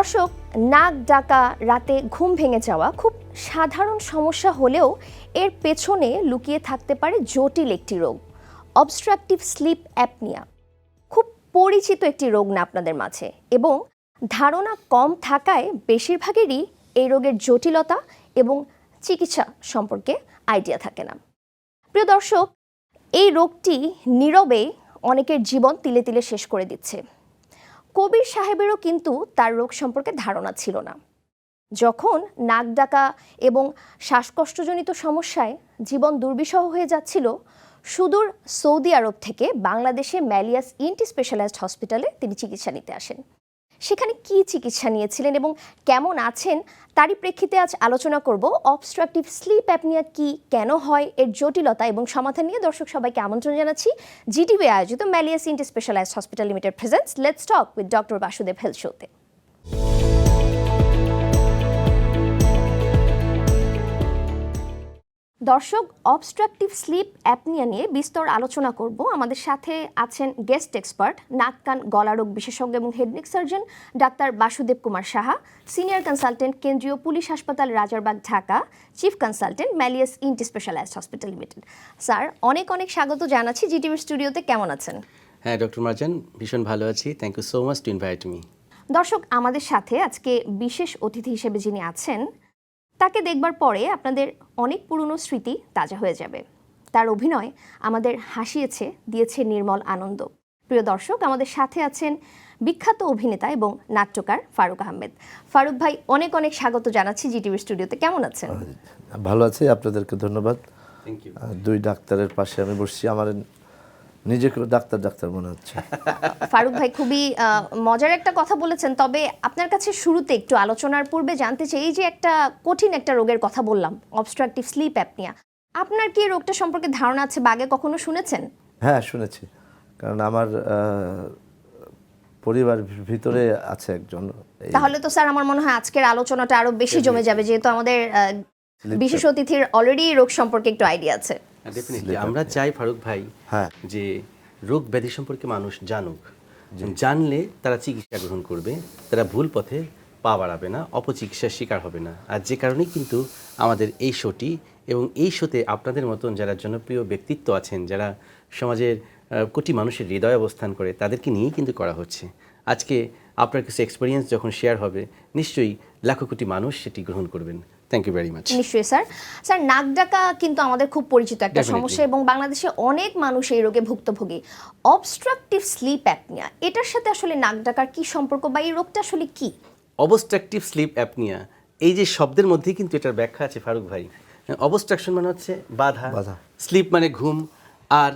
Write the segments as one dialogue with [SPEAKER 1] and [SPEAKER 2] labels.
[SPEAKER 1] দর্শক, নাক ডাকা, রাতে ঘুম ভেঙে যাওয়া খুব সাধারণ সমস্যা হলেও এর পেছনে লুকিয়ে থাকতে পারে জটিল একটি রোগ অবস্ট্রাকটিভ স্লিপ অ্যাপনিয়া খুব পরিচিত একটি রোগ না আপনাদের মাঝে এবং ধারণা কম থাকায় বেশিরভাগেরই এই রোগের জটিলতা এবং চিকিৎসা সম্পর্কে আইডিয়া থাকে না। প্রিয় দর্শক, এই রোগটি নীরবে অনেকের জীবন তিলে তিলে শেষ করে দিচ্ছে। কবির সাহেবেরও কিন্তু তার রোগ সম্পর্কে ধারণা ছিল না। যখন নাক ডাকা এবং শ্বাসকষ্টজনিত সমস্যায় জীবন দুর্বিষহ হয়ে যাচ্ছিল, সুদূর সৌদি আরব থেকে বাংলাদেশে ম্যালিয়াস ইন্টি স্পেশালাইজড হসপিটালে তিনি চিকিৎসা নিতে আসেন। সেখানে কি চিকিৎসা নিয়েছিলেন এবং কেমন আছেন, তারই প্রেক্ষিতে আজ আলোচনা করব অবস্ট্রাকটিভ স্লিপ অ্যাপনিয়া কি, কেন হয়, এর জটিলতা এবং সমাধান নিয়ে দর্শক সবাইকে আমন্ত্রণ জানাচ্ছি। জিটিভি আয়োজিত malleus ENT specialise hospital limited presents let's talk with doctor Basudeb health দর্শক অবস্ট্রাকটিভ স্লিপ অ্যাপনিয়া নিয়ে বিস্তর আলোচনা করব। আমাদের সাথে আছেন গেস্ট এক্সপার্ট নাক কান গলা রোগ বিশেষজ্ঞ এবং হেডনিক সার্জন ডাক্তার বাসুদেব কুমার সাহা সিনিয়র কনসালটেন্ট কেন্দ্রীয় পুলিশ হাসপাতাল Rajarbagh Dhaka chief consultant malleus ENT specialised hospital limited sir অনেক অনেক স্বাগত জানাচ্ছি জিটিভির স্টুডিওতে। কেমন আছেন?
[SPEAKER 2] হ্যাঁ ডক্টর মার্জান ভীষণ ভালো আছি। Thank you so much to invite me
[SPEAKER 1] দর্শক আমাদের সাথে আজকে বিশেষ অতিথি হিসেবে যিনি আছেন তাকে দেখবার পরে আপনাদের অনেক পুরনো স্মৃতি তাজা হয়ে যাবে। তার অভিনয় আমাদের হাসিয়েছে দিয়েছে নির্মল আনন্দ। প্রিয় দর্শক আমাদের সাথে আছেন বিখ্যাত অভিনেতা এবং নাট্যকার ফারুক আহমেদ। ফারুক ভাই অনেক অনেক স্বাগত জানাচ্ছি জিটিভি স্টুডিওতে। কেমন আছেন?
[SPEAKER 3] ভালো আছি আপনাদেরকে ধন্যবাদ। দুই ডাক্তারের পাশে আমি বসছি আমার নিজেকে ডাক্তার ডাক্তার মনে হচ্ছে।
[SPEAKER 1] ফারুক ভাই খুবই মজার একটা কথা বলেছেন তবে আপনার কাছে শুরুতে একটু আলোচনার পূর্বে জানতে চাই এই যে একটা কঠিন একটা রোগের কথা বললাম অবস্ট্রাকটিভ স্লিপ অ্যাপনিয়া আপনার কি রোগটা সম্পর্কে ধারণা আছে বা আগে কখনো শুনেছেন?
[SPEAKER 3] হ্যাঁ শুনেছি। কারণ আমার পরিবার ভিতরে আছে একজন
[SPEAKER 1] তাহলে তো স্যার আমার মনে হয় আজকের আলোচনাটা আরও বেশি জমে যাবে যেহেতু আমাদের বিশেষ অতিথির অলরেডি রোগ সম্পর্কে একটু আইডিয়া আছে।
[SPEAKER 2] ডেফিনেটলি আমরা চাই ফারুক ভাই
[SPEAKER 3] হ্যাঁ।
[SPEAKER 2] যে রোগ ব্যাধি সম্পর্কে মানুষ জানুক। জানলে তারা চিকিৎসা গ্রহণ করবে তারা ভুল পথে পা বাড়াবে না অপচিকিৎসার শিকার হবে না। আর যে কারণেই কিন্তু আমাদের এই শোটি এবং এই শোতে আপনাদের মতন যারা জনপ্রিয় ব্যক্তিত্ব আছেন যারা সমাজের কোটি মানুষের হৃদয় অবস্থান করে তাদেরকে নিয়েই কিন্তু করা হচ্ছে। আজকে আপনার কিছু এক্সপিরিয়েন্স যখন শেয়ার হবে নিশ্চয়ই লাখো কোটি মানুষ সেটি গ্রহণ করবেন। থ্যাংক ইউ ভেরি মাচ
[SPEAKER 1] নিশ্চয়ই স্যার। স্যার নাক ডাকা কিন্তু আমাদের খুব পরিচিত একটা সমস্যা এবং বাংলাদেশে অনেক মানুষ এই রোগে ভুক্তভোগী। অবস্ট্রাকটিভ স্লিপ অ্যাপনিয়া এটার সাথে আসলে নাক ডাকার কি সম্পর্ক বা এই রোগটা আসলে কি?
[SPEAKER 2] অবস্ট্রাকটিভ স্লিপ অ্যাপনিয়া এই যে শব্দের মধ্যেই কিন্তু এটার ব্যাখ্যা আছে ফারুক ভাই। অবস্ট্রাকশন মানে হচ্ছে বাধা।
[SPEAKER 3] বাধা।
[SPEAKER 2] স্লিপ মানে ঘুম আর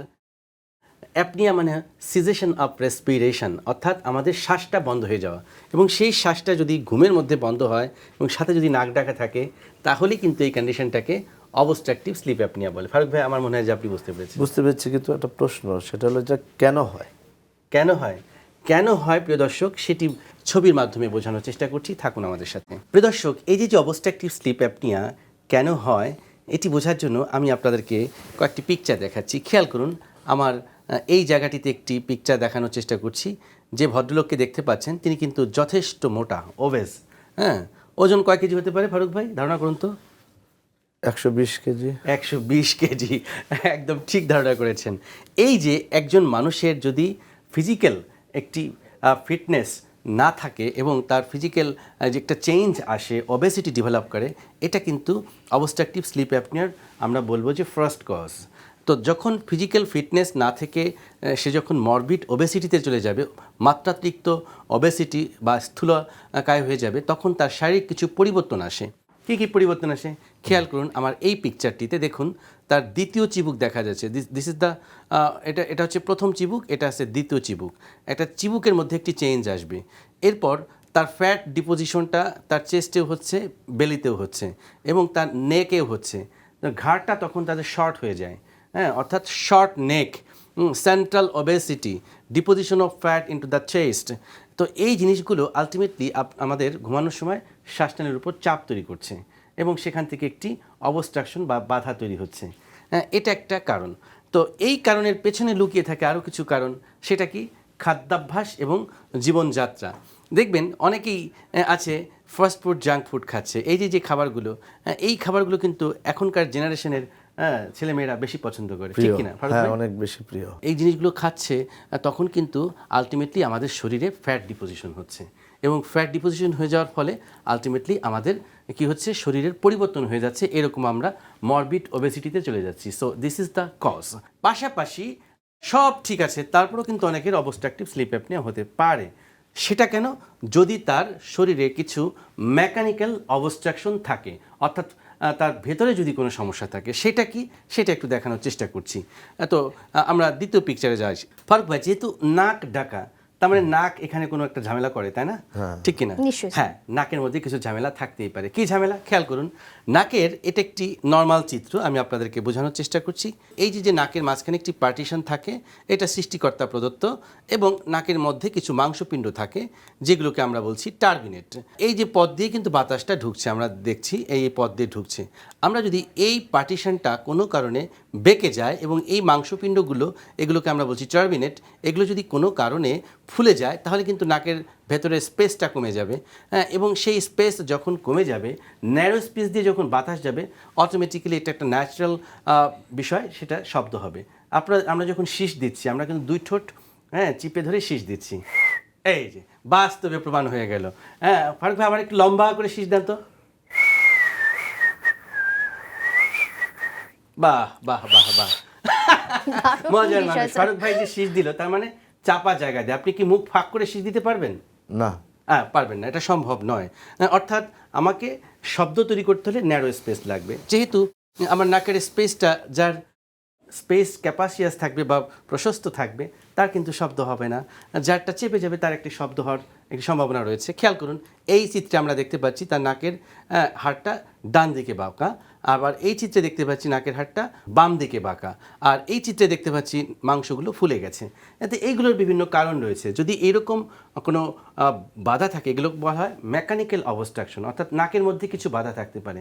[SPEAKER 2] অ্যাপনিয়া মানে সিজেশন অফ রেসপিরেশন অর্থাৎ আমাদের শ্বাসটা বন্ধ হয়ে যাওয়া। এবং সেই শ্বাসটা যদি ঘুমের মধ্যে বন্ধ হয় এবং সাথে যদি নাক ডাকা থাকে তাহলেই কিন্তু এই কন্ডিশনটাকে অবস্ট্রাকটিভ স্লিপ অ্যাপনিয়া বলে। ফারুক ভাই আমার মনে হয় যে আপনি বুঝতে পেরেছেন।
[SPEAKER 3] বুঝতে পেরেছি কিন্তু একটা প্রশ্ন সেটা হলো যে কেন হয়?
[SPEAKER 2] কেন হয়? কেন হয় প্রিয় দর্শক? সেটি ছবির মাধ্যমে বোঝানোর চেষ্টা করছি। থাকুন আমাদের সাথে। প্রিয় দর্শক এই যে যে অবস্ট্রাকটিভ স্লিপ অ্যাপনিয়া কেন হয় এটি বোঝার জন্য আমি আপনাদেরকে কয়েকটি পিকচার দেখাচ্ছি। খেয়াল করুন আমার এই জায়গাটিতে একটি পিকচার দেখানোর চেষ্টা করছি। যে ভদ্রলোককে দেখতে পাচ্ছেন তিনি কিন্তু যথেষ্ট মোটা ওবেজ হ্যাঁ? ওজন কয় কেজি হতে পারে ফারুক ভাই? ধারণা করুন তো।
[SPEAKER 3] একশো বিশ কেজি।
[SPEAKER 2] একশো বিশ কেজি একদম ঠিক ধারণা করেছেন। এই যে একজন মানুষের যদি ফিজিক্যাল একটি ফিটনেস না থাকে এবং তার ফিজিক্যাল যে একটা চেঞ্জ আসে অবেসিটি ডেভেলপ করে এটা কিন্তু অবস্ট্রাকটিভ স্লিপ অ্যাপনিয়ার আমরা বলব যে ফার্স্ট কজ তো যখন ফিজিক্যাল ফিটনেস না থেকে সে যখন মরবিড ওবেসিটিতে চলে যাবে, মাত্রাতিরিক্ত ওবেসিটি বা স্থূলকায় হয়ে যাবে, তখন তার শারীরিক কিছু পরিবর্তন আসে। কী কী পরিবর্তন আসে? খেয়াল করুন আমার এই পিকচারটিতে দেখুন, তার দ্বিতীয় চিবুক দেখা যাচ্ছে। দিস ইজ দ্য এটা এটা হচ্ছে প্রথম চিবুক, এটা আছে দ্বিতীয় চিবুক। একটা চিবুকের মধ্যে একটি চেঞ্জ আসবে। এরপর তার ফ্যাট ডিপোজিশনটা তার চেস্টেও হচ্ছে বেলিতেও হচ্ছে এবং তার নেকেও হচ্ছে। ঘাড়টা তখন তাদের শর্ট হয়ে যায়। হ্যাঁ অর্থাৎ short neck central obesity deposition of fat into the chest তো এই জিনিসগুলো আলটিমেটলি আমাদের ঘুমানোর সময় শ্বাসটানের উপর চাপ তৈরি করছে এবং সেখান থেকে একটি অবস্ট্রাকশন বা বাধা তৈরি হচ্ছে। হ্যাঁ, এটা একটা কারণ। তো এই কারণের পেছনে লুকিয়ে থাকে আরও কিছু কারণ সেটা কি? খাদ্যাভ্যাস এবং জীবনযাত্রা। দেখবেন অনেকেই আছে ফাস্ট ফুড জাঙ্ক ফুড খাচ্ছে। এই যে যে খাবারগুলো এই খাবারগুলো কিন্তু এখনকার জেনারেশনের ছেলেমেয়েরা বেশি পছন্দ করে ঠিক কিনা?
[SPEAKER 3] হ্যাঁ অনেক বেশি প্রিয়।
[SPEAKER 2] এই জিনিসগুলো খাচ্ছে তখন কিন্তু আলটিমেটলি আমাদের শরীরে ফ্যাট ডিপোজিশন হচ্ছে। এবং ফ্যাট ডিপোজিশন হয়ে যাওয়ার ফলে আলটিমেটলি আমাদের কি হচ্ছে? শরীরের পরিবর্তন হয়ে যাচ্ছে এরকম আমরা মরবিড ওবেসিটিতে চলে যাচ্ছি। So this is the cause পাশাপাশি সব ঠিক আছে তারপরেও কিন্তু অনেকের অবস্ট্রাকটিভ স্লিপ অ্যাপনিয়া হতে পারে। সেটা কেন? যদি তার শরীরে কিছু মেকানিক্যাল অবস্ট্রাকশন থাকে অর্থাৎ তার ভেতরে যদি কোনো সমস্যা থাকে, সেটা কি? সেটা একটু দেখানোর চেষ্টা করছি। তো আমরা দ্বিতীয় পিকচারে যাই ফারুক ভাই, যেহেতু নাক ডাকা তার মানে নাক এখানে কোনো একটা ঝামেলা করে তাই না? ঠিক কিনা? হ্যাঁ নাকের মধ্যে কিছু ঝামেলা থাকতেই পারে। কি ঝামেলা? খেয়াল করুন নাকের এটা একটি নর্মাল চিত্র আমি আপনাদেরকে বোঝানোর চেষ্টা করছি। এই যে যে নাকের মাঝখানে একটি পার্টিশন থাকে এটা সৃষ্টিকর্তা প্রদত্ত এবং নাকের মধ্যে কিছু মাংসপিণ্ড থাকে যেগুলোকে আমরা বলছি টার্বিনেট এই যে পদ দিয়ে কিন্তু বাতাসটা ঢুকছে আমরা দেখছি এই পদ দিয়ে ঢুকছে। আমরা যদি এই পার্টিশনটা কোনো কারণে বেঁকে যায় এবং এই মাংসপিণ্ডগুলো এগুলোকে আমরা বলছি টার্বিনেট এগুলো যদি কোনো কারণে ফুলে যায় তাহলে কিন্তু নাকের ভেতরে স্পেসটা কমে যাবে। হ্যাঁ, এবং সেই স্পেস যখন কমে যাবে ন্যারো স্পেস দিয়ে যখন বাতাস যাবে অটোমেটিক্যালি এটা একটা ন্যাচারাল বিষয় সেটা শব্দ হবে। আপনারা আমরা যখন শীষ দিচ্ছি আমরা কিন্তু দুই ঠোঁট হ্যাঁ চিপে ধরে শীষ দিচ্ছি। এই যে বাস্তবে প্রমাণ হয়ে গেল। হ্যাঁ ফারুক ভাই আমার একটু লম্বা করে শীষ দেন তো। বাহ বাহ বাহ বাহ। মজার মানুষ ফারুক ভাই যে শীষ দিল তার মানে চাপা জায়গা দিয়ে। আপনি কি মুখ ফাঁক করে শীষ দিতে পারবেন?
[SPEAKER 3] না।
[SPEAKER 2] হ্যাঁ পারবেন না এটা সম্ভব নয়। অর্থাৎ আমাকে শব্দ তৈরি করতে হলে ন্যারো স্পেস লাগবে। যেহেতু আমার নাকের স্পেসটা যার স্পেস ক্যাপাসিয়াস থাকবে বা প্রশস্ত থাকবে তার কিন্তু শব্দ হবে না। যারটা চেপে যাবে তার একটি শব্দ হওয়ার একটি সম্ভাবনা রয়েছে। খেয়াল করুন এই চিত্রে আমরা দেখতে পাচ্ছি তার নাকের হাড়টা ডান দিকে বাঁকা, আবার এই চিত্রে দেখতে পাচ্ছি নাকের হাড়টা বাম দিকে বাঁকা, আর এই চিত্রে দেখতে পাচ্ছি মাংসগুলো ফুলে গেছে। এতে এইগুলোর বিভিন্ন কারণ রয়েছে। যদি এরকম কোনো বাধা থাকে, এগুলো বলা হয় মেকানিক্যাল অবস্ট্রাকশন, অর্থাৎ নাকের মধ্যে কিছু বাধা থাকতে পারে।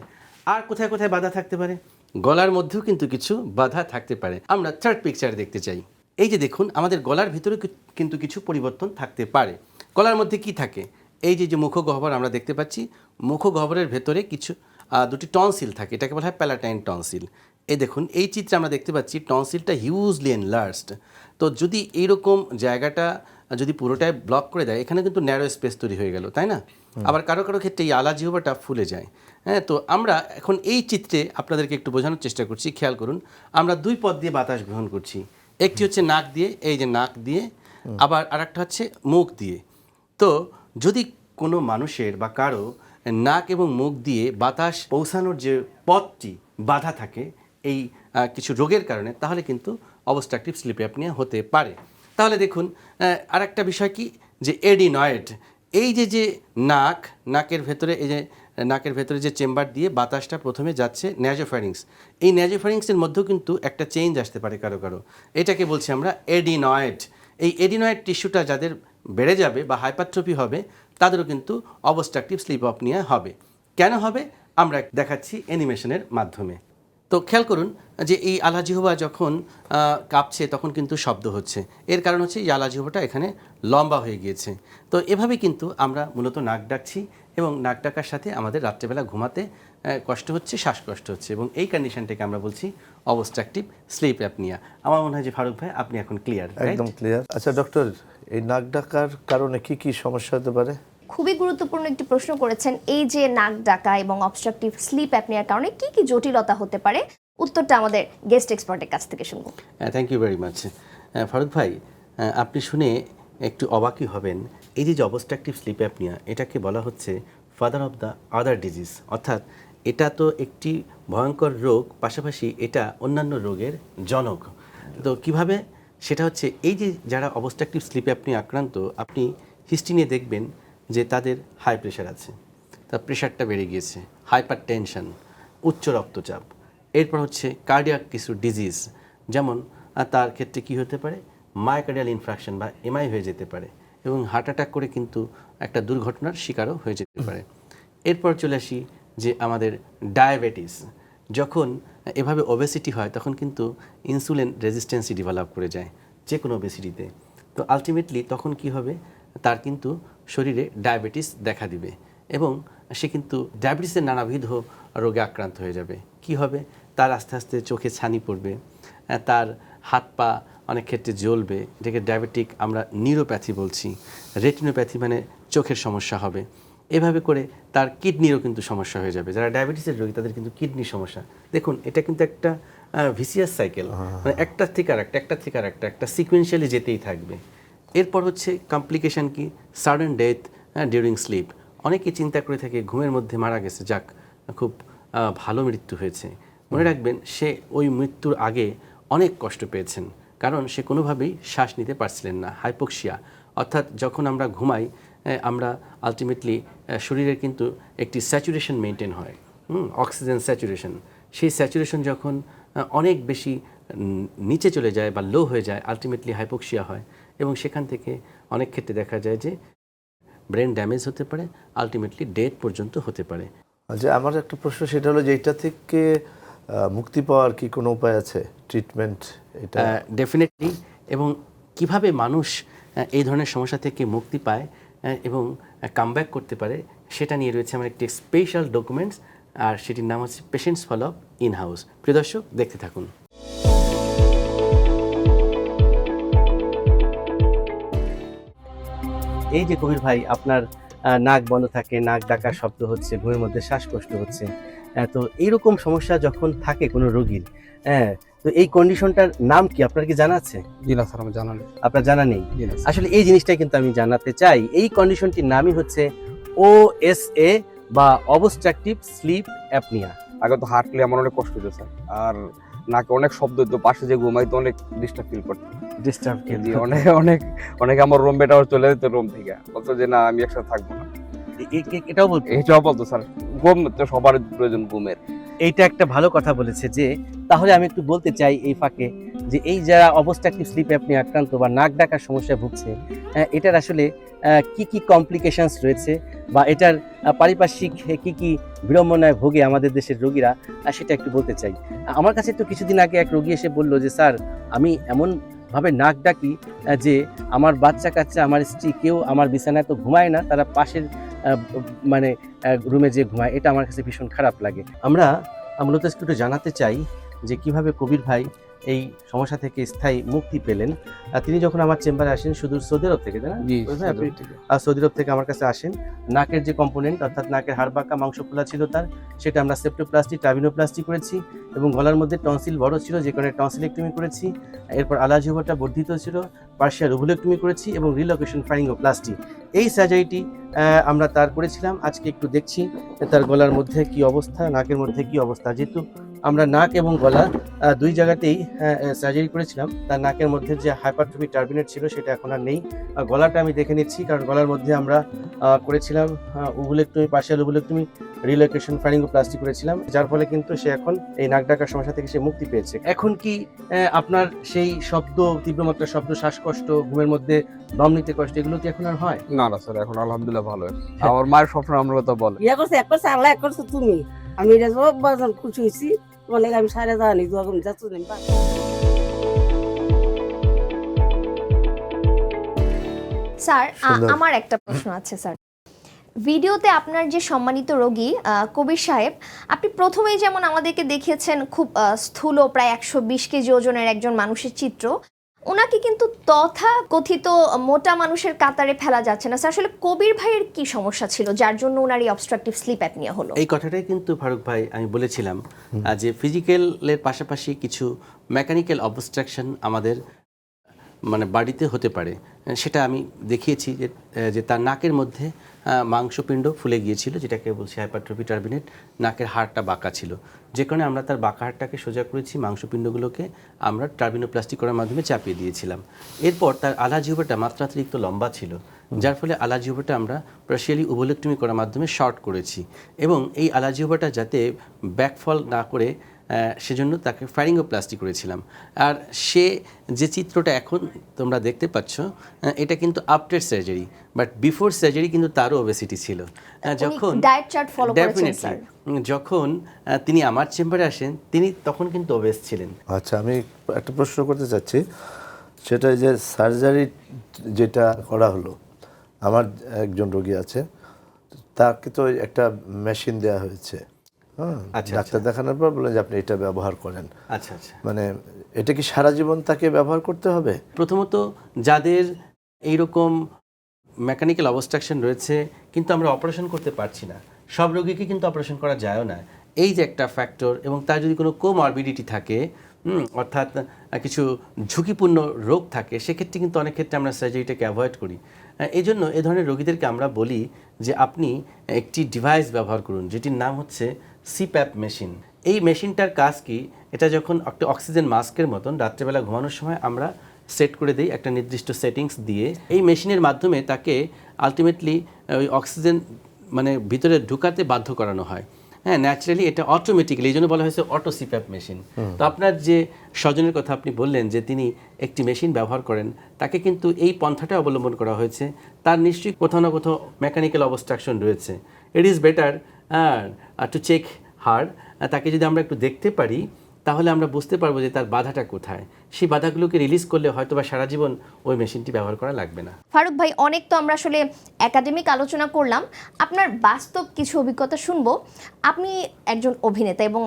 [SPEAKER 2] আর কোথায় কোথায় বাধা থাকতে পারে? গলার মধ্যেও কিন্তু কিছু বাধা থাকতে পারে। আমরা থার্ড পিকচার দেখতে চাই। এই যে দেখুন, আমাদের গলার ভিতরে কিন্তু কিছু পরিবর্তন থাকতে পারে। গলার মধ্যে কি থাকে? এই যে যে মুখগহ্বর আমরা দেখতে পাচ্ছি, মুখগহ্বরের ভেতরে কিছু দুটি টনসিল থাকে এটাকে বলা হয় প্যালাটাইন টনসিল। এই দেখুন এই চিত্রে আমরা দেখতে পাচ্ছি টনসিলটা হিউজলি এনলার্জড তো যদি এইরকম জায়গাটা যদি পুরোটাই ব্লক করে দেয় এখানে কিন্তু ন্যারো স্পেস তৈরি হয়ে গেল তাই না? আবার কারও কারও ক্ষেত্রে এই আলা জিহ্বাটা ফুলে যায়। হ্যাঁ তো আমরা এখন এই চিত্রে আপনাদেরকে একটু বোঝানোর চেষ্টা করছি খেয়াল করুন। আমরা দুই পথ দিয়ে বাতাস গ্রহণ করছি। একটি হচ্ছে নাক দিয়ে এই যে নাক দিয়ে আবার আরেকটা হচ্ছে মুখ দিয়ে। তো যদি কোনো মানুষের বা কারও নাক এবং মুখ দিয়ে বাতাস পৌঁছানোর যে পথটি বাধা থাকে এই কিছু রোগের কারণে, তাহলে কিন্তু অবস্ট্রাকটিভ স্লিপ অ্যাপনিয়া হতে পারে। তাহলে দেখুন আর একটা বিষয় কি? যে এডিনয়েড, এই যে যে নাক, নাকের ভেতরে, এই যে, নাকের ভেতরে যে চেম্বার দিয়ে বাতাসটা প্রথমে যাচ্ছে ন্যাজোফ্যারিংস এই ন্যাজোফ্যারিংসের মধ্যেও কিন্তু একটা চেঞ্জ আসতে পারে কারও কারও। এটাকে বলছি আমরা এডিনয়েড। এই এডিনয়েড টিস্যুটা যাদের বেড়ে যাবে বা হাইপারট্রফি হবে তাদেরও কিন্তু অবস্ট্রাকটিভ স্লিপ অপনিয়া হবে। কেন হবে? আমরা দেখাচ্ছি অ্যানিমেশনের মাধ্যমে। তো খেয়াল করুন যে এই আলাজিহবা যখন কাঁপছে তখন কিন্তু শব্দ হচ্ছে। এর কারণ হচ্ছে এই আলাজিহবাটা এখানে লম্বা হয়ে গিয়েছে। তো এভাবে কিন্তু আমরা মূলত নাক ডাকছি এবং নাক ডাকার সাথে আমাদের রাত্রেবেলা ঘুমাতে কষ্ট হচ্ছে, শ্বাসকষ্ট হচ্ছে এবং এই কন্ডিশনটাকে আমরা বলছি অবস্ট্রাকটিভ স্লিপ অ্যাপনিয়া। আমার মনে হয় যে ফারুক ভাই, আপনি এখন ক্লিয়ার
[SPEAKER 3] একদম ক্লিয়ার আচ্ছা ডক্টর এই নাক ডাকার কারণে কি কি সমস্যা হতে পারে?
[SPEAKER 1] খুবই গুরুত্বপূর্ণ একটি প্রশ্ন করেছেন এই যে নাক ডাকা এবং অবস্ট্রাকটিভ স্লিপ অ্যাপনিয়ার কারণে কি কি জটিলতা হতে পারে? উত্তরটা আমাদের গেস্ট এক্সপার্টের কাছ থেকে শুনব।
[SPEAKER 2] Thank you very much Faruk ভাই আপনি শুনে একটু অবাকই হবেন। এই যে অবস্ট্রাকটিভ স্লিপ অ্যাপনিয়া এটাকে বলা হচ্ছে father of the other disease অর্থাৎ এটা তো একটি ভয়ঙ্কর রোগ পাশাপাশি এটা অন্যান্য রোগের জনক। তো কীভাবে সেটা হচ্ছে এই যে যারা অবস্ট্রাকটিভ স্লিপে আপনি আক্রান্ত, আপনি হিস্ট্রি নিয়ে দেখবেন যে তাদের হাই প্রেশার আছে। তার প্রেশারটা বেড়ে গিয়েছে হাইপার টেনশন উচ্চ রক্তচাপ, এরপর হচ্ছে কার্ডিয়াক কিছু ডিজিজ যেমন তার ক্ষেত্রে কি হতে পারে? মায়োকার্ডিয়াল ইনফ্রাকশন বা এমআই হয়ে যেতে পারে এবং হার্ট অ্যাটাক করে কিন্তু একটা দুর্ঘটনার শিকারও হয়ে যেতে পারে। এরপর চলে আসি যে আমাদের ডায়াবেটিস যখন এভাবে ওবেসিটি হয়, তখন কিন্তু ইনসুলিন রেজিস্ট্যান্সি ডেভেলপ করে যায় যে কোনো ওবেসিটিতে তো আলটিমেটলি তখন কি হবে? তার কিন্তু শরীরে ডায়াবেটিস দেখা দিবে এবং সে কিন্তু ডায়াবেটিসের নানাবিধ রোগে আক্রান্ত হয়ে যাবে। কি হবে? তার আস্তে আস্তে চোখে ছানি পড়বে তার হাত পা অনেক ক্ষেত্রে জ্বলবে, এটাকে ডায়াবেটিক আমরা নিউরোপ্যাথি বলছি। রেটিনোপ্যাথি মানে চোখের সমস্যা হবে। এভাবে করে তার কিডনিরও কিন্তু সমস্যা হয়ে যাবে। যারা ডায়াবেটিসের রোগী তাদের কিন্তু কিডনির সমস্যা। দেখুন এটা কিন্তু একটা ভিসিয়াস সাইকেল মানে একটা থেকে আর একটা একটা থেকে আর একটা একটা সিকুয়েন্সিয়ালি যেতেই থাকবে। এরপর হচ্ছে কমপ্লিকেশন কি? সাডেন ডেথ ডিউরিং স্লিপ অনেকে চিন্তা করে থাকে ঘুমের মধ্যে মারা গেছে যাক খুব ভালো মৃত্যু হয়েছে। মনে রাখবেন সে ওই মৃত্যুর আগে অনেক কষ্ট পেয়েছেন। কারণ সে কোনোভাবেই শ্বাস নিতে পারছিলেন না হাইপোক্সিয়া। অর্থাৎ যখন আমরা ঘুমাই আমরা আলটিমেটলি শরীরের কিন্তু একটি স্যাচুরেশন মেনটেন হয়। Oxygen saturation. সেই স্যাচুরেশন যখন অনেক বেশি নিচে চলে যায় বা লো হয়ে যায় আলটিমেটলি হাইপোক্সিয়া হয় এবং সেখান থেকে অনেক ক্ষেত্রে দেখা যায় যে ব্রেন ড্যামেজ হতে পারে আলটিমেটলি ডেথ পর্যন্ত হতে পারে।
[SPEAKER 3] আচ্ছা আমার একটা প্রশ্ন সেটা হলো যে এটা থেকে মুক্তি পাওয়ার কি কোনো উপায় আছে? ট্রিটমেন্ট এটা?
[SPEAKER 2] ডেফিনেটলি এবং কীভাবে মানুষ এই ধরনের সমস্যা থেকে মুক্তি পায় এবং কামব্যাক করতে পারে, সেটা নিয়ে রয়েছে আমার একটি স্পেশাল ডকুমেন্টস আর সেটির নাম হচ্ছে patients follow up in house প্রিয় দর্শক, দেখতে থাকুন। এই যে কবির ভাই, আপনার নাক বন্ধ থাকে, নাক ডাকার শব্দ হচ্ছে, ঘুমের মধ্যে শ্বাসকষ্ট হচ্ছে তো এইরকম সমস্যা যখন থাকে কোনো রোগীর হ্যাঁ তো এই কন্ডিশনটার নাম কি? আপনার কি জানা আছে?
[SPEAKER 4] জি না স্যার আমার জানা নেই।
[SPEAKER 2] আপনার জানা নেই? আসলে এই জিনিসটাই কিন্তু আমি জানাতে চাই। এই কন্ডিশনটির নামই হচ্ছে ও এস এ বা অবস্ট্রাকটিভ স্লিপ অ্যাপনিয়া
[SPEAKER 4] আগে তো হাঁটলে আমার অনেক কষ্ট হতো স্যার। আর নাকে অনেক শব্দ হতো পাশে যে ঘুমাই তো অনেক ডিস্টার্ব ফিল করতো।
[SPEAKER 2] ডিস্টার্ব
[SPEAKER 4] জি অনেক অনেক অনেক আমার রুম বেটাও চলে যেত রুম থেকে। বলতো যে না আমি একসাথে থাকব না।
[SPEAKER 2] এটাও বলতে
[SPEAKER 4] এইটাও বলতো স্যার। ঘুম তো সবার প্রয়োজন ঘুমের।
[SPEAKER 2] এইটা একটা ভালো কথা বলেছে যে তাহলে আমি একটু বলতে চাই এই ফাঁকে যে এই যারা অবস্ট্রাকটিভ স্লিপ অ্যাপনি আক্রান্ত বা নাক ডাকার সমস্যায় ভুগছে এটার আসলে কি কি কমপ্লিকেশনস রয়েছে বা এটার পারিপার্শ্বিক কি কি বিড়ম্বনায় ভোগে আমাদের দেশের রোগীরা সেটা একটু বলতে চাই। আমার কাছে তো কিছুদিন আগে এক রোগী এসে বলল যে স্যার আমি এমন ভাবে নাক ডাকি যে আমার বাচ্চা কাচ্চা আমার স্ত্রী কেউ আমার বিছানায় তো ঘুমায় না তারা পাশের মানে রুমে যে ঘুমায়, এটা আমার কাছে ভীষণ খারাপ লাগে। আমরা মূলত একটু জানাতে চাই যে কীভাবে কবির ভাই এই সমস্যা থেকে স্থায়ী মুক্তি পেলেন। আর তিনি যখন আমার চেম্বারে আসেন শুধু সৌদি আরব থেকে আহ, সৌদি আরব থেকে আমার কাছে আসেন। নাকের যে কম্পোনেন্ট অর্থাৎ নাকের হাড় বাঁকা মাংস খোলা ছিল তার সেটা আমরা সেপ্টোপ্লাস্টি টাভিনোপ্লাস্টি করেছি এবং গলার মধ্যে টনসিল বড় ছিল যে কারণে টনসিলেক্টমি করেছি। এরপর আলাজিওভাটা বর্ধিত ছিল পার্শিয়াল ওভুলেক্টমি করেছি এবং রিলোকেশন ফাইঙ্গোপ্লাস্টি এই সার্জারিটি আমরা তার করেছিলাম। আজকে একটু দেখছি তার গলার মধ্যে কি অবস্থা নাকের মধ্যে কি অবস্থা। যেহেতু আমরা নাক এবং গলা দুই জায়গাতেই সার্জারি করেছিলাম। তার নাকের মধ্যে যে হাইপারট্রফি টার্বিনেট ছিল সেটা এখন আর নেই। গলাটা আমি দেখে নিচ্ছি কারণ গলার মধ্যে আমরা করেছিলাম উভুলেক্টমি পার্শিয়াল উভুলেক্টমি রিলোকেশন ফাইরিঙ্গোপ্লাস্টি করেছিলাম যার ফলে কিন্তু সে এখন এই নাক ডাকার সমস্যা থেকে সে মুক্তি পেয়েছে। এখন কি আপনার সেই শব্দ তীব্রমাত্রার শব্দ শ্বাসকষ্ট ঘুমের মধ্যে দম নিতে কষ্ট এগুলো কি এখন আর হয়?
[SPEAKER 4] না না স্যার এখন আলহামদুলিল্লাহ ভালো। আমার মায়ের সবসময় আমার কথা বলে।
[SPEAKER 5] ইয়া করছে এক করছে আল্লাহ এক করছে তুমি। আমি এটা সব বাজার খুশি হয়েছি। তোমার লেগে আমি সারে যাওয়ানি দোয়া করুন যাচ্ছ না
[SPEAKER 1] স্যার আমার একটা প্রশ্ন আছে স্যার ভিডিওতে আপনার যে সম্মানিত রোগী আহ, কবির সাহেব আপনি প্রথমেই যেমন আমাদেরকে দেখিয়েছেন খুব আহ, স্থূল প্রায় একশো বিশ কেজি ওজনের একজন মানুষের চিত্র ওনাকে কিন্তু তথা কথিত মোটা মানুষের কাতারে ফেলা যাচ্ছে না। আসলে কবির ভাইয়ের কি সমস্যা ছিল? যার জন্য ওনার এই অবস্ট্রাকটিভ স্লিপ অ্যাপনিয়া হলো?
[SPEAKER 2] এই কথাটাই কিন্তু ফারুক ভাই, আমি বলেছিলাম যে যে ফিজিক্যালের পাশাপাশি কিছু মেকানিক্যাল অবস্ট্রাকশন আমাদের মানে বাড়িতে হতে পারে, সেটা আমি দেখিয়েছি যে যে তার নাকের মধ্যে মাংসপিণ্ড ফুলে গিয়েছিল, যেটাকে বলছি হাইপারট্রফি টার্বিনেট নাকের হাড়টা বাঁকা ছিল। যে কারণে আমরা তার বাঁকা হাড়টাকে সোজা করেছি, মাংসপিণ্ডগুলোকে আমরা টার্বিনোপ্লাস্টি করার মাধ্যমে চাপিয়ে দিয়েছিলাম। এরপর তার আলাজিওবাটা মাত্রাতিরিক্ত লম্বা ছিল, যার ফলে আলাজিওবাটা আমরা প্রাশিয়ালি উভলেক্টমি করার মাধ্যমে শর্ট করেছি। এবং এই আলাজিওবাটা যাতে ব্যাকফল না করে সেজন্য তাকে ফাইরিঙ্গোপ্লাস্টি করেছিলাম। আর সে যে চিত্রটা এখন তোমরা দেখতে পাচ্ছ এটা কিন্তু after surgery but before surgery কিন্তু তারও ওবেসিটি ছিল। যখন
[SPEAKER 1] ডায়েট চার্ট ফলো
[SPEAKER 2] উম, যখন তিনি আমার চেম্বারে আসেন তিনি তখন কিন্তু ওবেস ছিলেন।
[SPEAKER 3] আচ্ছা আমি একটা প্রশ্ন করতে চাচ্ছি। সেটা যে সার্জারি যেটা করা হলো আমার একজন রোগী আছে তাকে তো একটা মেশিন দেওয়া হয়েছে। হ্যাঁ
[SPEAKER 2] আচ্ছা,
[SPEAKER 3] ডাক্তার দেখানোর পর বলে যে আপনি এটা ব্যবহার করেন।
[SPEAKER 2] আচ্ছা আচ্ছা।
[SPEAKER 3] মানে এটা কি সারা জীবন তাকে ব্যবহার করতে হবে?
[SPEAKER 2] প্রথমত যাদের এইরকম মেকানিক্যাল অবস্ট্রাকশন রয়েছে কিন্তু আমরা অপারেশন করতে পারছি না সব রোগীকে কিন্তু অপারেশন করা যায়ও না। এই যে একটা ফ্যাক্টর এবং তার যদি কোনো কোমরবিডিটি থাকে অর্থাৎ কিছু ঝুঁকিপূর্ণ রোগ থাকে সেক্ষেত্রে কিন্তু অনেক ক্ষেত্রে আমরা সার্জারিটাকে অ্যাভয়েড করি। এই জন্য এ ধরনের রোগীদেরকে আমরা বলি যে আপনি একটি ডিভাইস ব্যবহার করুন যেটির নাম হচ্ছে সিপ্যাপ মেশিন এই মেশিনটার কাজ কি? এটা যখন একটা অক্সিজেন মাস্কের মতন রাত্রেবেলা ঘুমানোর সময় আমরা সেট করে দিই একটা নির্দিষ্ট সেটিংস দিয়ে এই মেশিনের মাধ্যমে তাকে আলটিমেটলি ওই অক্সিজেন মানে ভিতরে ঢুকাতে বাধ্য করানো হয়। হ্যাঁ ন্যাচারালি এটা অটোমেটিক্যালি এই জন্য বলা হয়েছে অটো সিপ্যাপ মেশিন তো আপনার যে স্বজনের কথা আপনি বললেন যে তিনি একটি মেশিন ব্যবহার করেন তাকে কিন্তু এই পন্থাটা অবলম্বন করা হয়েছে। তার নিশ্চয়ই কোথাও না কোথাও মেকানিক্যাল অবস্ট্রাকশন রয়েছে। It is better to check her তাকে যদি আমরা একটু দেখতে পারি, তাহলে আমরা বুঝতে পারব যে তার বাধাটা কোথায়। সেই বাধাগুলোকে রিলিজ করলে হয়তো বা সারা জীবন ওই মেশিনটি ব্যবহার করা লাগবে না।
[SPEAKER 1] ফারুক ভাই, অনেক তো আমরা আসলে একাডেমিক আলোচনা করলাম। আপনার বাস্তব কিছু অভিজ্ঞতা শুনব। আপনি একজন অভিনেতা এবং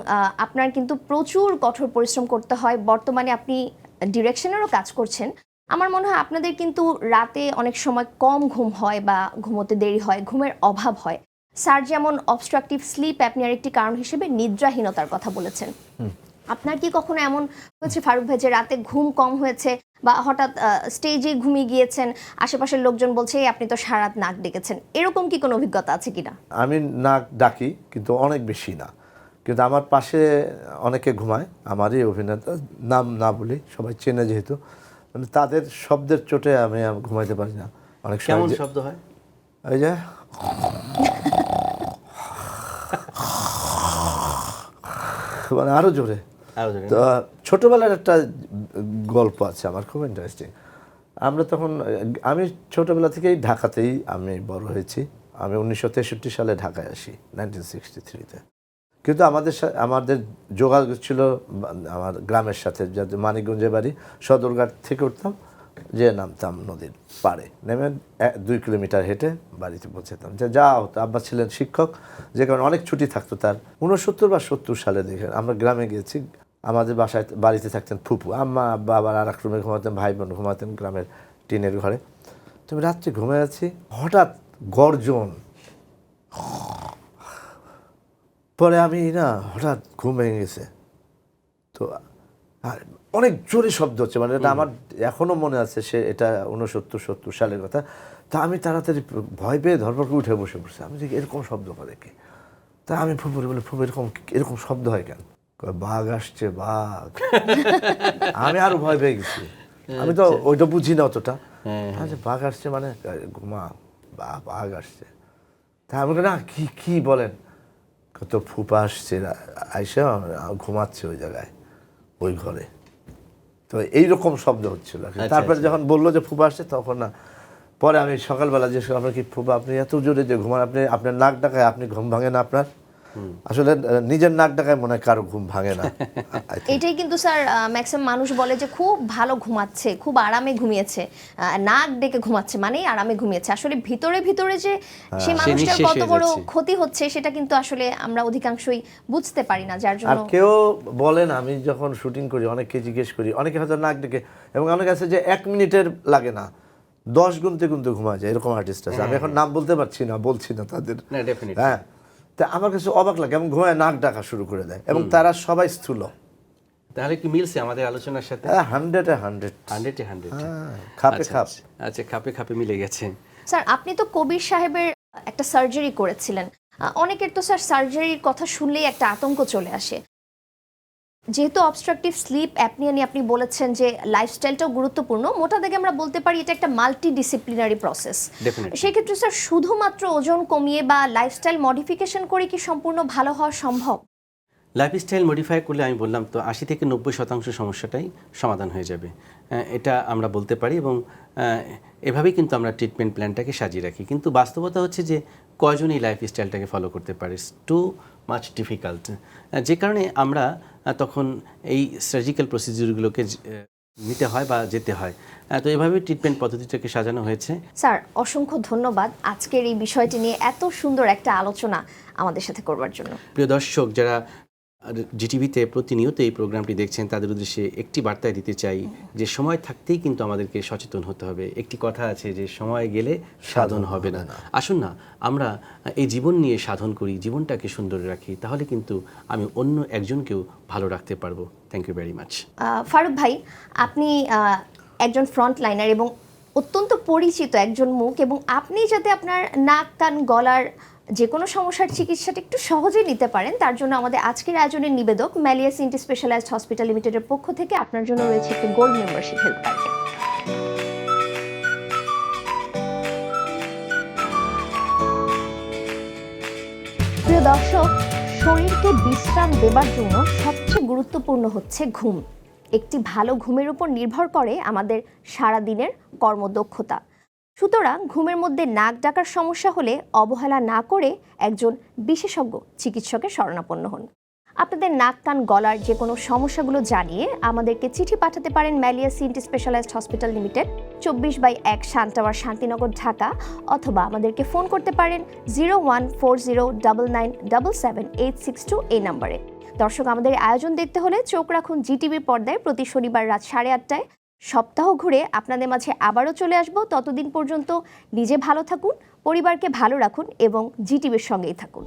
[SPEAKER 1] আপনার কিন্তু প্রচুর কঠোর পরিশ্রম করতে হয়। বর্তমানে আপনি ডিরেকশনেরও কাজ করছেন। আমার মনে হয় আপনাদের কিন্তু রাতে অনেক সময় কম ঘুম হয় বা ঘুমোতে দেরি হয়, ঘুমের অভাব হয়। স্যার যেমন অবস্ট্রাকটিভ স্লিপ অ্যাপনিয়ার একটি কারণ হিসেবে নিদ্রাহীনতার কথা বলেছেন। আপনার কি কখনো এমন হয়েছে ফারুক ভাই যে রাতে ঘুম কম হয়েছে বা হঠাৎ স্টেজে ঘুমিয়ে গিয়েছেন আশেপাশের লোকজন বলছে আপনি তো সারাত নাক ডেকেছেন এরকম কি কোনো অভিজ্ঞতা আছে কিনা?
[SPEAKER 3] আমি নাক ডাকি কিন্তু অনেক বেশি না। কিন্তু আমার পাশে অনেকে ঘুমায় আমারই অভিনেতা নাম না বলি সবাই চেনে যেহেতু। মানে তাদের শব্দের চোটে আমি ঘুমাইতে পারি না। অনেক
[SPEAKER 2] কেমন শব্দ হয়?
[SPEAKER 3] ওই যে মানে আরও জোরে। তো ছোটবেলার একটা গল্প আছে আমার খুব ইন্টারেস্টিং আমরা তখন আমি ছোটবেলা থেকেই ঢাকাতেই আমি বড় হয়েছি। আমি উনিশশো তেষট্টি সালে ঢাকায় আসি নাইনটিন সিক্সটি থ্রিতে কিন্তু আমাদের আমাদের যোগাযোগ ছিল আমার গ্রামের সাথে যাতে মানিকগঞ্জে বাড়ি সদরঘাট থেকে উঠতাম। যে নামতাম নদীর পাড়ে। নেমে দুই কিলোমিটার হেঁটে বাড়িতে পৌঁছাতাম। যে যা হতো আব্বা ছিলেন শিক্ষক, যে কারণে অনেক ছুটি থাকতো তার। উনসত্তর বা সত্তর সালে দেখে আমরা গ্রামে গিয়েছি, আমাদের বাসায় বাড়িতে থাকতেন ফুপু। আম্মা আব্বা আবার আর এক রুমে ঘুমাতেন, ভাই বোন ঘুমাতেন গ্রামের টিনের ঘরে। তো আমি রাত্রে ঘুমিয়ে আছি, হঠাৎ গর্জন। পরে আমি না হঠাৎ ঘুম ভেঙে গেছে। তো আর অনেক জোরে শব্দ হচ্ছে মানে এটা আমার এখনও মনে আছে সে এটা উনসত্তর সত্তর সালের কথা। তা আমি তাড়াতাড়ি ভয় পেয়ে ধরপড় করে উঠে বসে পড়ছি। আমি দেখি এরকম শব্দ করে কি? তা আমি ফুপুরে বলে ফুপু এরকম এরকম শব্দ হয় কেন? বাঘ আসছে বাঘ। আমি আরও ভয় পেয়ে গেছি। আমি তো ওইটা বুঝি না অতটা। আচ্ছা বাঘ আসছে মানে ঘুমা বা বাঘ আসছে। তা আমি না কি কি বলেন? কত ফুপা আসছে আইসা ঘুমাচ্ছে ওই জায়গায়। ওই ঘরে তো এইরকম শব্দ হচ্ছিল কি।
[SPEAKER 2] আচ্ছা,
[SPEAKER 3] তারপরে
[SPEAKER 2] আচ্ছা।
[SPEAKER 3] যখন বলল যে ফুপা আসছে তখন না পরে আমি সকালবেলা যে আপনার কি ফুপা আপনি এত জোরে যে ঘুমান আপনি আপনার নাক ডাকায় আপনি ঘুম ভাঙেন আপনার আসলে নিজের নাক ডাকায় মনে হয় কারও ঘুম ভাঙে না
[SPEAKER 1] এটাই কিন্তু স্যার ম্যাক্সিমাম মানুষ বলে যে খুব ভালো ঘুমাচ্ছে খুব আরামে ঘুমিয়েছে। নাক ডেকে ঘুমাচ্ছে মানেই আরামে ঘুমিয়েছে। আসলে ভিতরে ভিতরে যে
[SPEAKER 3] হ্যাঁ।
[SPEAKER 1] সেই মানুষটার কত বড় ক্ষতি হচ্ছে সেটা কিন্তু আসলে আমরা অধিকাংশই বুঝতে পারি না যার
[SPEAKER 3] আর
[SPEAKER 1] জন্য
[SPEAKER 3] কেউ বলেন আমি যখন শুটিং করি অনেককে জিজ্ঞেস করি অনেকে হয়তো নাক ডেকে এবং অনেকে আছে যে এক মিনিটের লাগে না দশ গুনতে গুনতে ঘুমা যায় এরকম আর্টিস্ট আছে। আমি এখন নাম বলতে পারছি না বলছি না তাদের। হ্যাঁ। তা আমার কাছে অবাক লাগে এবং ঘুমায় নাক ডাকা শুরু করে দেয় এবং তারা সবাই স্থূল।
[SPEAKER 2] তাহলে কি মিলছে আমাদের আলোচনার সাথে?
[SPEAKER 3] হান্ড্রেড হান্ড্রেড
[SPEAKER 2] হান্ড্রেডে হান্ড্রেড
[SPEAKER 3] খাপে খাপ।
[SPEAKER 2] আচ্ছা খাপে খাপে মিলে গেছে।
[SPEAKER 1] স্যার আপনি তো কবির সাহেবের একটা সার্জারি করেছিলেন। অনেকের তো স্যার সার্জারির কথা শুনলেই একটা আতঙ্ক চলে আসে। যেহেতু অবস্ট্রাকটিভ স্লিপ অ্যাপনিয়া নিয়ে আপনি বলেছেন যে লাইফস্টাইলটাও গুরুত্বপূর্ণ মোটা দাগে আমরা বলতে পারি এটা একটা মাল্টি ডিসিপ্লিনারি প্রসেস সেক্ষেত্রে স্যার শুধুমাত্র ওজন কমিয়ে বা লাইফস্টাইল মডিফিকেশন করে কি সম্পূর্ণ ভালো হওয়া সম্ভব?
[SPEAKER 2] লাইফস্টাইল মডিফাই করলে আমি বললাম তো আশি থেকে নব্বই শতাংশ সমস্যাটাই সমাধান হয়ে যাবে। এটা আমরা বলতে পারি এবং এভাবেই কিন্তু আমরা ট্রিটমেন্ট প্ল্যানটাকে সাজিয়ে রাখি। কিন্তু বাস্তবতা হচ্ছে যে কয়জন এই লাইফস্টাইলটাকে ফলো করতে পারে? টু মাচ ডিফিকাল্ট যে কারণে আমরা তখন এই সার্জিক্যাল প্রসিজিওরগুলোকে নিতে হয় বা যেতে হয়। তো এভাবে ট্রিটমেন্ট পদ্ধতিটাকে সাজানো হয়েছে।
[SPEAKER 1] স্যার অসংখ্য ধন্যবাদ আজকের এই বিষয়টি নিয়ে এত সুন্দর একটা আলোচনা আমাদের সাথে করবার জন্য।
[SPEAKER 2] প্রিয় দর্শক যারা জিটিভিতে প্রতিনিয়ত এই প্রোগ্রামটি দেখছেন তাদের উদ্দেশ্যে একটি বার্তায় দিতে চাই যে সময় থাকতেই কিন্তু আমাদেরকে সচেতন হতে হবে। একটি কথা আছে যে সময় গেলে সাধন হবে না। আসুন না আমরা এই জীবন নিয়ে সাধন করি জীবনটাকে সুন্দর রাখি তাহলে কিন্তু আমি অন্য একজনকেও ভালো রাখতে পারব। Thank you very much
[SPEAKER 1] Faruk ভাই আপনি একজন ফ্রন্ট লাইনার এবং অত্যন্ত পরিচিত একজন মুখ এবং আপনি যাতে আপনার নাক কান গলার যে কোনো সমস্যার চিকিৎসাটা একটু সহজেই নিতে পারেন, তার জন্য আমাদের আজকের আয়োজনের নিবেদক ম্যালিয়া সিনটি স্পেশালাইজড হসপিটাল লিমিটেডের পক্ষ থেকে আপনার জন্য রয়েছে একটি গোল্ড মেম্বারশিপ হেল্প কার্ড। প্রিয় দর্শক, শরীরকে বিশ্রাম দেবার জন্য সবচেয়ে গুরুত্বপূর্ণ হচ্ছে ঘুম। একটি ভালো ঘুমের উপর নির্ভর করে আমাদের সারা দিনের কর্মদক্ষতা। সুতরাং ঘুমের মধ্যে নাক ডাকার সমস্যা হলে অবহেলা না করে একজন বিশেষজ্ঞ চিকিৎসকের শরণাপন্ন হন। আপনাদের নাক, কান, গলার যে কোনো সমস্যাগুলো জানিয়ে আমাদেরকে চিঠি পাঠাতে পারেন ম্যালিয়া সিনটি স্পেশালাইজড হসপিটাল লিমিটেড, চব্বিশ বাই এক শান্তাওয়ার, শান্তিনগর, ঢাকা, অথবা আমাদেরকে ফোন করতে পারেন zero one four zero double nine double seven eight six two এই নাম্বারে। দর্শক, আমাদের আয়োজন দেখতে হলে চোখ রাখুন জিটিভির পর্দায় প্রতি শনিবার রাত সাড়ে আটটায়। সপ্তাহ ঘুরে আপনাদের মাঝে আবারও চলে আসব। ততদিন পর্যন্ত নিজে ভালো থাকুন, পরিবারকে ভালো রাখুন এবং জিটিভির সঙ্গেই থাকুন।